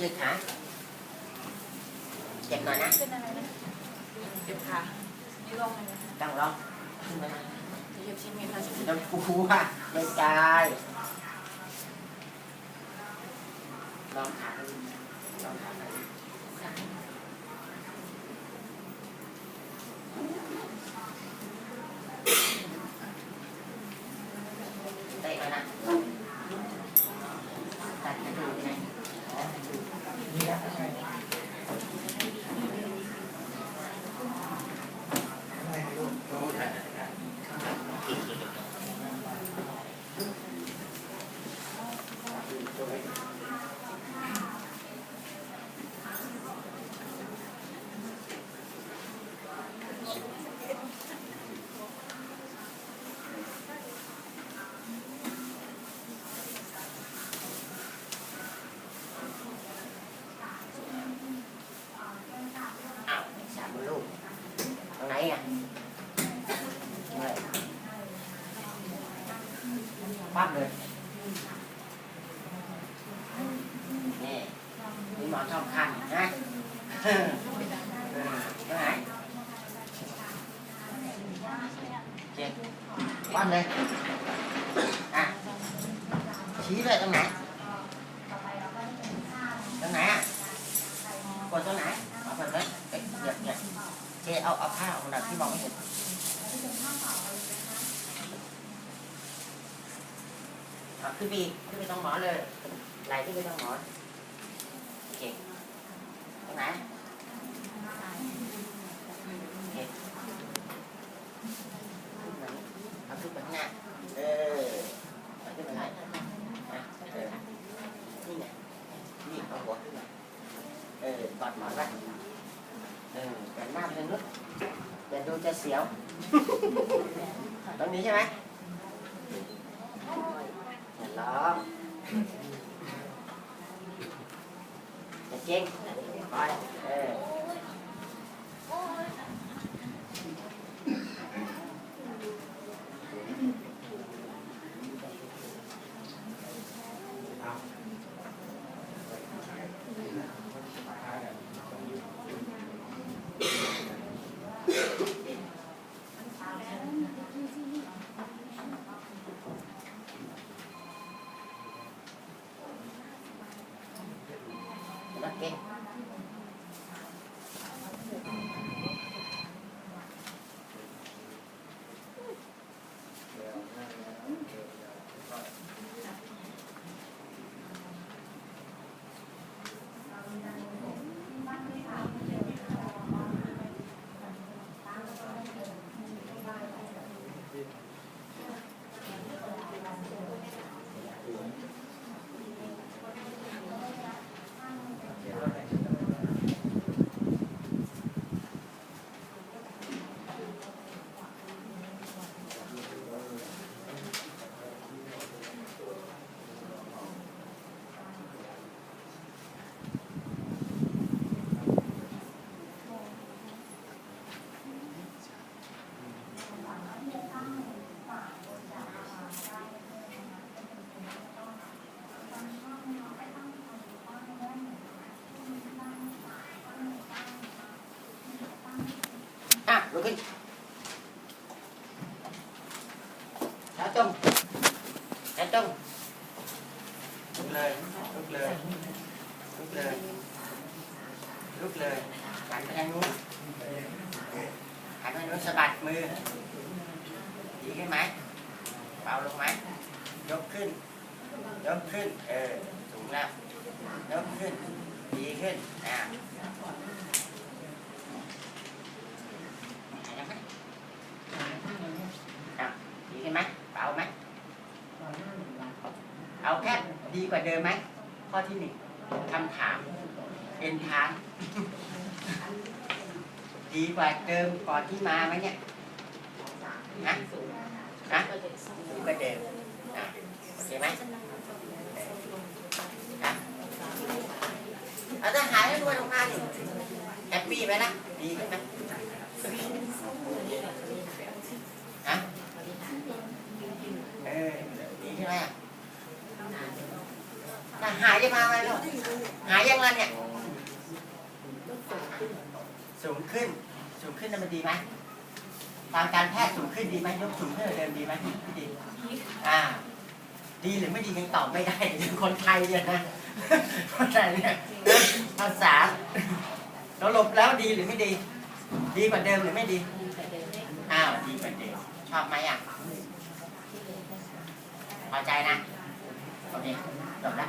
ยืดขาเจ็บหน่อยนะเป็นอะไรนะเจ็บขานี่ลองเลยตั้งร้องขึ้นมานะจะเย็บชิ้นนี้ค่ะชิ้นนี้น้ำปูอะไม่ตายลองขาดูลองขาดูเตะมานะตัดกระดูกไงอ๋อกระดูกนี่แหละอ้าวสามลูกตรงไหนอะเลย ปั๊บเลยนี่มีหมอนทองคำนะเออตรงไหนเจ็บปั๊บเลยอะชี้เลยตรงไหนตรงไหนอะกดตรงไหนเอาไปเลยเอ๊ะเหยียบเหยียบเจเอาเอาผ้าออกหน่อยที่มองไม่เห็น เอา ขึ้นไปอีกขึ้นไปตรงหมอนเลยไหลขึ้นไปตรงหมอนโอเคตรงไหนโอเคเอาขึ้นไปข้างหน้าเออเอาขึ้นไปไหนะเออนี่ไงนี่เอาหัวขึ้นมาเออกอดหมอนไว้เออแต่หน้าไปทางนู้นอย่าดูจะเสียวตรงนี้ใช่ไหม อย่าร้อง อย่าเจ๊งไปเออนักเก่งอะลุกขึ้นขาตรงขาตรงลุกเลยลุกเลย ดีกว่าเดิมไหมข้อที่หนึ่งคำถามเอ็นทานดีกว่าเดิมก่อนที่มาไหมเนี่ยนะนะดีกว่าเดิมอะโอเคไหมนะเอาถ้าหายแล้วด้วยลงมาดิแฮปปี้ไหมล่ะดีขึ้นไหมฮะเออดีใช่ไหมอะ หายยังมาไหมลูกหายยังมาเนี่ยสูงขึ้น สูงขึ้นน่ะมันดีไหมทางการแพทย์สูงขึ้นดีไหมยกสูงขึ้นกว่าเดิมดีไหมไม่ดีอ่า ดีหรือไม่ดียังตอบไม่ได้เป็นคนไทยเนี่ยนะคนไทยเนี่ยภาษาเราหลบแล้วดีหรือไม่ดี ดีกว่าเดิมหรือไม่ดีอ้าวดีกว่าเดิมชอบไหมอะพอใจนะ โอเคจบแล้ว